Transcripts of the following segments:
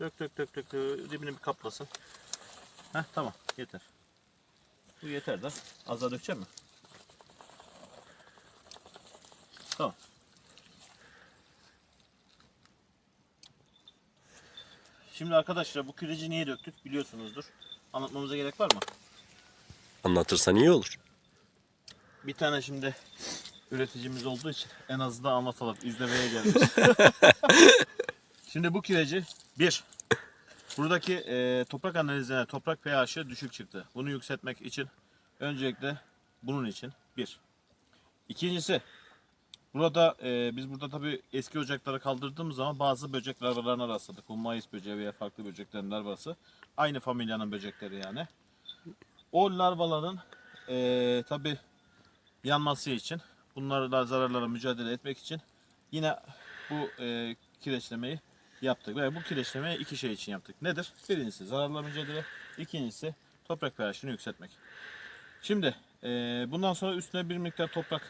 Dök dök dök dök. dök. Dibini bir kaplasın. Heh tamam yeter. Bu yeter de. Az daha dökecek mi? Tamam. Şimdi arkadaşlar bu küreci niye döktük biliyorsunuzdur. Anlatmamıza gerek var mı? Anlatırsan iyi olur. Bir tane şimdi üreticimiz olduğu için en azından anlatalım. İzlemeye gelmiş. şimdi bu kireci bir buradaki e, toprak analizine toprak pH'i düşük çıktı. Bunu yükseltmek için öncelikle bunun için bir. İkincisi burada e, biz burada tabi eski ocakları kaldırdığımız zaman bazı böcek larvalarına rastladık. Bu mayıs böceği veya farklı böceklerin larvası. Aynı familyanın böcekleri yani. O larvaların e, tabi yanması için, bunlarla zararlara mücadele etmek için yine bu e, kireçlemeyi yaptık. Ve bu kireçlemeyi iki şey için yaptık. Nedir? Birincisi zararla mücadele, ikincisi toprak pH'ini yükseltmek. Şimdi e, bundan sonra üstüne bir miktar toprak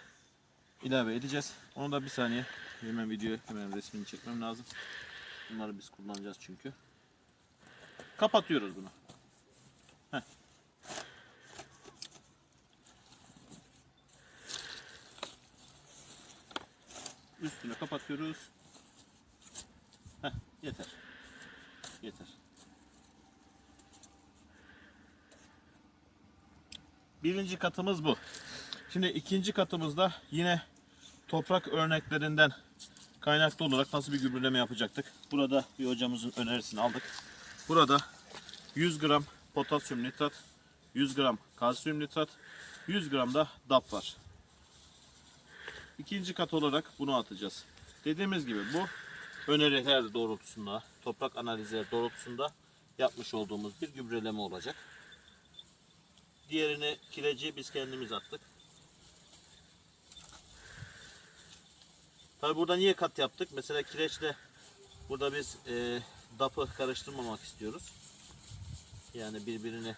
ilave edeceğiz. Onu da bir saniye hemen video hemen resmini çekmem lazım. Bunları biz kullanacağız çünkü. Kapatıyoruz bunu. Üstünü kapatıyoruz. Yeter. Yeter. Birinci katımız bu. Şimdi ikinci katımızda yine toprak örneklerinden kaynaklı olarak nasıl bir gübreleme yapacaktık. Burada bir hocamızın önerisini aldık. Burada 100 gram potasyum nitrat, 100 gram kalsiyum nitrat, 100 gram da DAP var. İkinci kat olarak bunu atacağız. Dediğimiz gibi bu öneriler doğrultusunda, toprak analizleri doğrultusunda yapmış olduğumuz bir gübreleme olacak. Diğerini kireci biz kendimiz attık. Tabi burada niye kat yaptık? Mesela kireçle burada biz e, DAP'ı karıştırmamak istiyoruz. Yani birbirini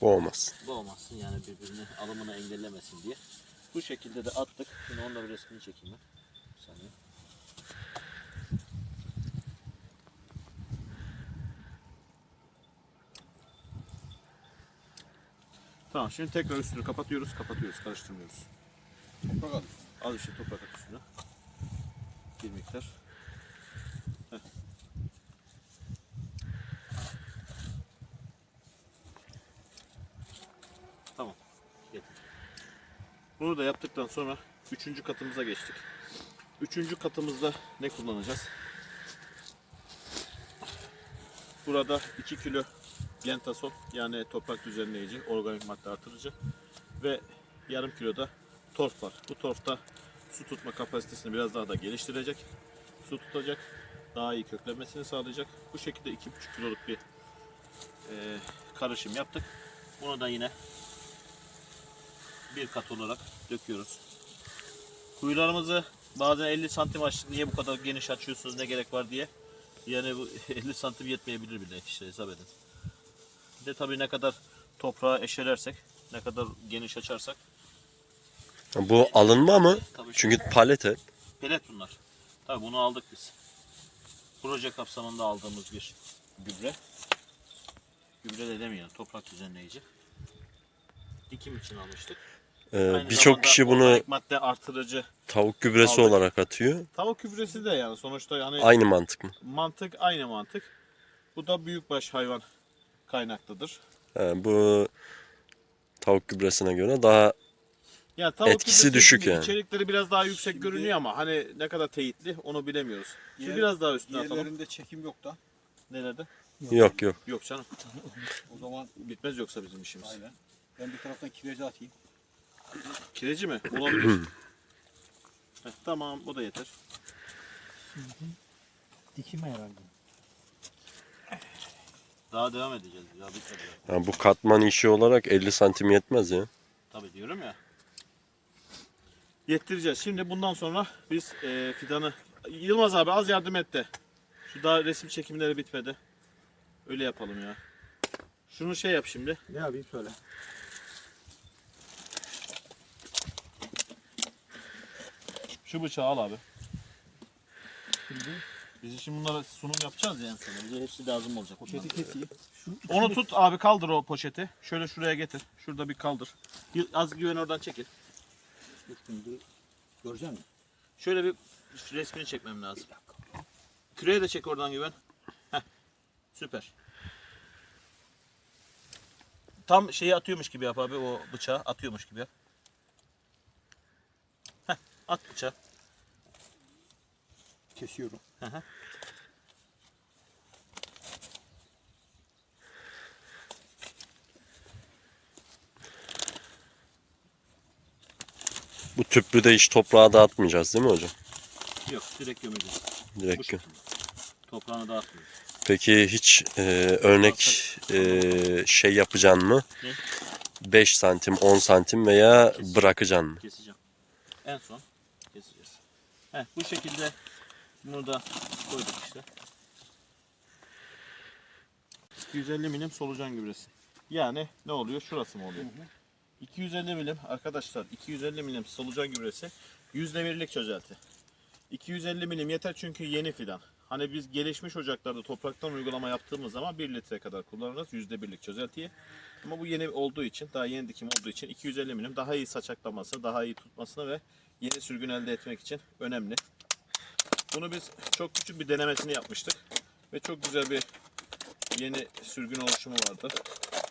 Olmaz. boğmasın yani birbirini alımını engellemesin diye. Bu şekilde de attık. Şimdi onunla bir resmini çekeyim ben. Bir saniye. Tamam şimdi tekrar üstünü kapatıyoruz. Kapatıyoruz. Karıştırmıyoruz. Toprak al. Al işte toprak at üstüne. Bir miktar. Heh. Tamam. Yeter. Bunu da yaptıktan sonra üçüncü katımıza geçtik. Üçüncü katımızda ne kullanacağız? Burada 2 kilo gentasol yani toprak düzenleyici, organik madde artırıcı ve yarım kilo da torf var. Bu torf da su tutma kapasitesini biraz daha da geliştirecek. Su tutacak. Daha iyi köklenmesini sağlayacak. Bu şekilde 2,5 kiloluk bir e, karışım yaptık. Bunu da yine bir kat olarak döküyoruz. Kuyularımızı bazen 50 santim açtık. Niye bu kadar geniş açıyorsunuz ne gerek var diye. Yani bu 50 santim yetmeyebilir bile işte hesap edin. Bir de tabii ne kadar toprağa eşelersek, ne kadar geniş açarsak Bu alınma mı? Tabii Çünkü palete. Pelet bunlar. Tabii bunu aldık biz. Proje kapsamında aldığımız bir gübre. Gübre de demeyelim, toprak düzenleyici. Dikim için almıştık. Ee, Birçok kişi bunu madde artırıcı. tavuk gübresi Aldık. olarak atıyor. Tavuk gübresi de yani sonuçta yani Aynı mantık mı? mantık aynı mantık. Bu da büyükbaş hayvan kaynaklıdır. Ee, bu tavuk gübresine göre daha Ya tavuk Etkisi düşük gibi yani. İçerikleri biraz daha yüksek Şimdi- görünüyor ama hani ne kadar teyitli onu bilemiyoruz. Şimdi Diğer- biraz daha üstüne atalım. Diğerlerinde çekim yok da. Nelerde? yok yok. Yok canım. O zaman Bitmez yoksa bizim işimiz. aynen. Ben bir taraftan kireci atayım. Kireci mi? Olabilir. Heh, tamam o da yeter. Dikime herhalde. Daha devam edeceğiz. Ya bitmedi. ya. Yani bu katman işi olarak 50 santim yetmez ya. Tabii diyorum ya. Yettireceğiz. Şimdi bundan sonra biz e, fidanı... Yılmaz abi az yardım et de. Şu daha resim çekimleri bitmedi. Öyle yapalım ya. Şunu şey yap şimdi. Ne yapayım söyle. Şu bıçağı al abi. Şimdi Biz şimdi bunlara sunum yapacağız ya en sonunda. Bize hepsi lazım olacak. Poşeti keseyim. Onu tut abi kaldır o poşeti. Şöyle şuraya getir. Şurada bir kaldır. Az güven oradan çekil. Şimdi görecek misin? Şöyle bir resmini çekmem lazım. Küreye de çek oradan güven. Heh. Süper. Tam şeyi atıyormuş gibi yap abi o bıçağı atıyormuş gibi yap. Heh, at bıçağı. Kesiyorum. Hı hı. Bu tüplü de hiç toprağa dağıtmayacağız değil mi hocam? Yok direkt gömeceğiz. Bu Direkt. şekilde. Toprağını dağıtmıyoruz. Peki hiç e, örnek e, şey yapacaksın mı? Ne? 5 santim, 10 santim veya bırakacaksın mı? Keseceğim. En son keseceğiz. Heh, bu şekilde bunu da koyduk işte. 250 milim solucan gübresi. Yani ne oluyor? Şurası mı oluyor? 250 milim arkadaşlar 250 milim solucan gübresi %1'lik çözelti. 250 milim yeter çünkü yeni fidan. Hani biz gelişmiş ocaklarda topraktan uygulama yaptığımız zaman 1 litre kadar kullanırız %1'lik çözeltiyi. Ama bu yeni olduğu için, daha yeni dikim olduğu için 250 milim daha iyi saçaklaması, daha iyi tutmasına ve yeni sürgün elde etmek için önemli. Bunu biz çok küçük bir denemesini yapmıştık. Ve çok güzel bir yeni sürgün oluşumu vardı.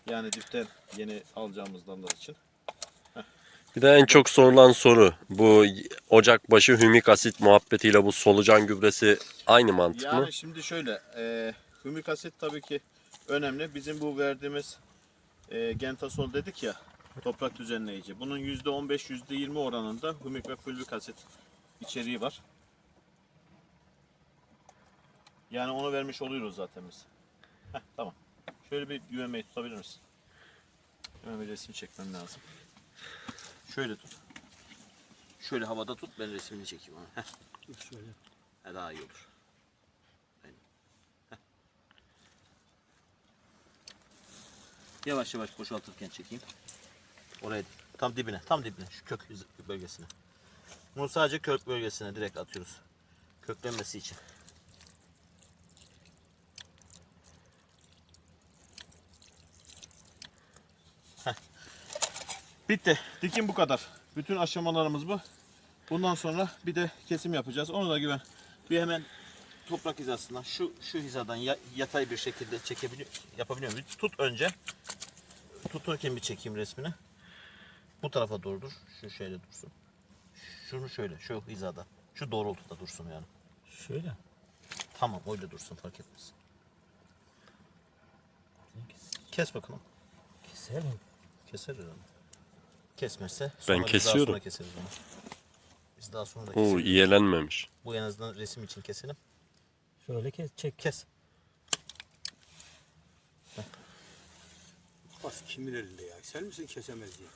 Yani dipten yeni alacağımız dallar için. Bir de en çok sorulan soru bu ocak başı hümik asit muhabbetiyle bu solucan gübresi aynı mantık mı? Yani şimdi şöyle, e, hümik asit tabii ki önemli. Bizim bu verdiğimiz e, gentasol dedik ya, toprak düzenleyici. Bunun %15, %20 oranında hümik ve fulvik asit içeriği var. Yani onu vermiş oluyoruz zaten biz. Heh, tamam. Şöyle bir güvenmeyi tutabilir misin? Hemen bir resim çekmem lazım. Şöyle tut. Şöyle havada tut, ben resmini çekeyim. onu. Heh. Şöyle. Ha, daha iyi olur. Aynen. Heh. Yavaş yavaş boşaltırken çekeyim. Oraya. Tam dibine, tam dibine. Şu kök bölgesine. Bunu sadece kök bölgesine direkt atıyoruz. Köklenmesi için. Bitti. Dikim bu kadar. Bütün aşamalarımız bu. Bundan sonra bir de kesim yapacağız. Onu da güven. Bir hemen toprak hizasından şu şu hizadan ya- yatay bir şekilde çekebiliyor yapabiliyor muyum? Tut önce. Tuturken bir çekeyim resmini. Bu tarafa doğru dur. Şu şeyle dursun. Şunu şöyle şu hizada. Şu doğrultuda dursun yani. Şöyle. Tamam öyle dursun fark etmez. Kes bakalım. Keser mi? Keser herhalde. Kesmezse sonra Ben biz kesiyorum. Daha sonra keseriz onu. Biz daha sonra da Oo keseriz. iyelenmemiş. Bu en azından resim için keselim. Şöyle kes, çek. Kes. Bas kimin elinde ya? Sen misin kesemez diye.